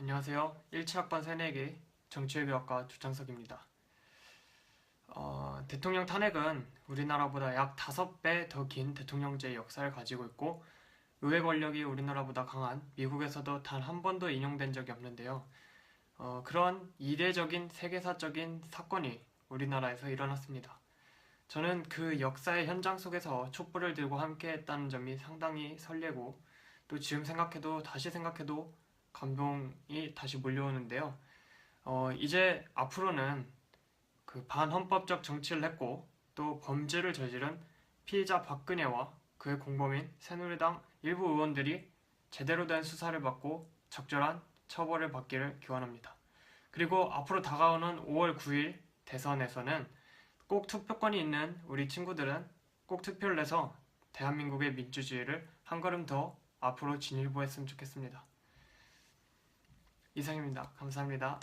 안녕하세요. 17학번 새내기 정치외교학과 주창석입니다. 어, 대통령 탄핵은 우리나라보다 약 5배 더 긴 대통령제의 역사를 가지고 있고 의회 권력이 우리나라보다 강한 미국에서도 단 한 번도 인용된 적이 없는데요. 어, 그런 이례적인 세계사적인 사건이 우리나라에서 일어났습니다. 저는 그 역사의 현장 속에서 촛불을 들고 함께했다는 점이 상당히 설레고 또 지금 생각해도 다시 생각해도 감동이 다시 몰려오는데요. 어, 이제 앞으로는 그 반헌법적 정치를 했고 또 범죄를 저지른 피의자 박근혜와 그의 공범인 새누리당 일부 의원들이 제대로 된 수사를 받고 적절한 처벌을 받기를 기원합니다. 그리고 앞으로 다가오는 5월 9일 대선에서는 꼭 투표권이 있는 우리 친구들은 꼭 투표를 해서 대한민국의 민주주의를 한 걸음 더 앞으로 진일보했으면 좋겠습니다. 이상입니다. 감사합니다.